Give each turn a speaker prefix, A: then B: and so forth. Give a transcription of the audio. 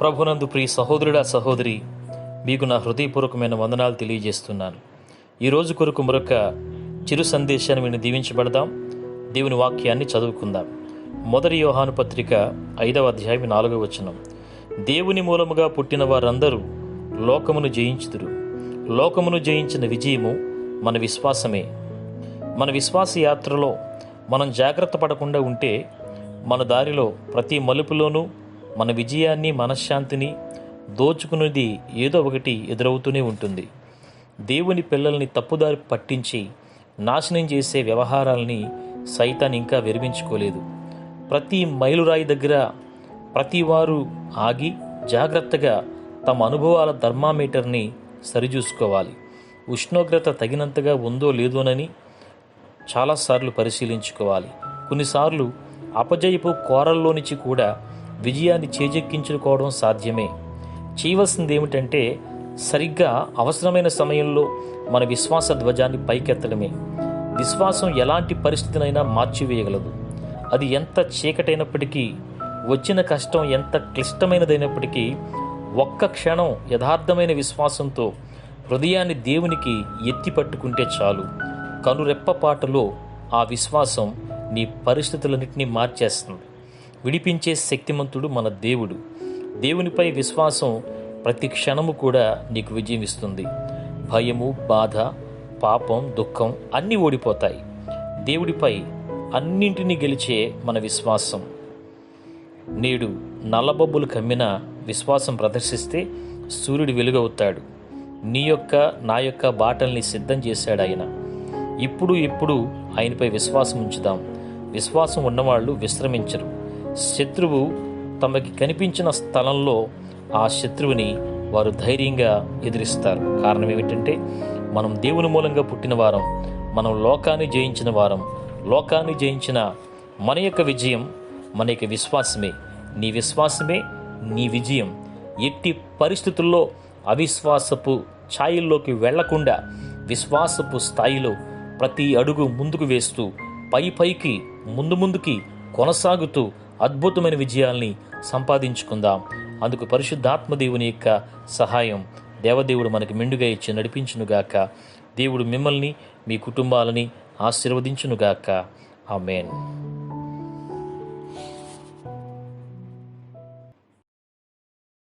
A: ప్రభునందు ప్రియ సహోదరుడా సహోదరి మీకు నా హృదయపూర్వకమైన వందనాలు తెలియజేస్తున్నాను. ఈరోజు కొరకు మరొక చిరు సందేశాన్ని మేము దీవించబడదాం. దేవుని వాక్యాన్ని చదువుకుందాం. మొదటి యోహాను పత్రిక ఐదవ అధ్యాయం నాలుగవ వచనం. దేవుని మూలముగా పుట్టిన వారందరూ లోకమును జయించుదురు. లోకమును జయించిన విజయము మన విశ్వాసమే. మన విశ్వాస యాత్రలో మనం జాగ్రత్త పడకుండా ఉంటే మన దారిలో ప్రతి మలుపులోనూ మన విజయాన్ని మనశ్శాంతిని దోచుకునేది ఏదో ఒకటి ఎదురవుతూనే ఉంటుంది. దేవుని పిల్లల్ని తప్పుదారి పట్టించి నాశనం చేసే వ్యవహారాల్ని సైతాన్ ఇంకా విరమించుకోలేదు. ప్రతి మైలురాయి దగ్గర ప్రతివారు ఆగి జాగ్రత్తగా తమ అనుభవాల థర్మామీటర్ని సరిచూసుకోవాలి. ఉష్ణోగ్రత తగినంతగా ఉందో లేదోనని చాలాసార్లు పరిశీలించుకోవాలి. కొన్నిసార్లు అపజయపు కోరల్లోనిచి కూడా విజయాన్ని చేజెక్కించుకోవడం సాధ్యమే. చేయవలసింది ఏమిటంటే సరిగ్గా అవసరమైన సమయంలో మన విశ్వాస ధ్వజాన్ని పైకెత్తడమే. విశ్వాసం ఎలాంటి పరిస్థితినైనా మార్చివేయగలదు. అది ఎంత చీకటైనప్పటికీ వచ్చిన కష్టం ఎంత క్లిష్టమైనదైనప్పటికీ ఒక్క క్షణం యథార్థమైన విశ్వాసంతో హృదయాన్ని దేవునికి ఎత్తి పట్టుకుంటే చాలు. కనురెప్పపాటలో ఆ విశ్వాసం నీ పరిస్థితులన్నింటినీ మార్చేస్తుంది. విడిపించే శక్తిమంతుడు మన దేవుడు. దేవునిపై విశ్వాసం ప్రతి క్షణము కూడా నీకు విజయం ఇస్తుంది భయము బాధ పాపం దుఃఖం అన్నీ ఓడిపోతాయి. దేవుడిపై అన్నింటినీ గెలిచే మన విశ్వాసం. నేడు నల్లబొబ్బులు కమ్మిన విశ్వాసం ప్రదర్శిస్తే సూర్యుడు వెలుగవుతాడు. నీ యొక్క నా యొక్క బాటల్ని సిద్ధం చేశాడు ఆయన. ఇప్పుడు ఇప్పుడు ఆయనపై విశ్వాసం ఉంచుదాం. విశ్వాసం ఉన్నవాళ్ళు విశ్రమించరు. శత్రువు తమకి కనిపించిన స్థలంలో ఆ శత్రువుని వారు ధైర్యంగా ఎదిరిస్తారు. కారణం ఏమిటంటే మనం దేవుని మూలంగా పుట్టిన వారం మనం లోకాన్ని జయించిన వారం లోకాన్ని జయించిన మన యొక్క విజయం మన యొక్క విశ్వాసమే. నీ విశ్వాసమే నీ విజయం. ఎట్టి పరిస్థితుల్లో అవిశ్వాసపు ఛాయల్లోకి వెళ్ళకుండా విశ్వాసపు స్థాయిలో ప్రతి అడుగు ముందుకు వేస్తూ పై పైకి ముందు ముందుకి కొనసాగుతూ అద్భుతమైన విజయాల్ని సంపాదించుకుందాం. అందుకు పరిశుద్ధాత్మ దేవుని యొక్క సహాయం దేవదేవుడు మనకి మెండుగా ఇచ్చి నడిపించునుగాక దేవుడు మిమ్మల్ని మీ కుటుంబాలని ఆశీర్వదించునుగాక ఆమెన్.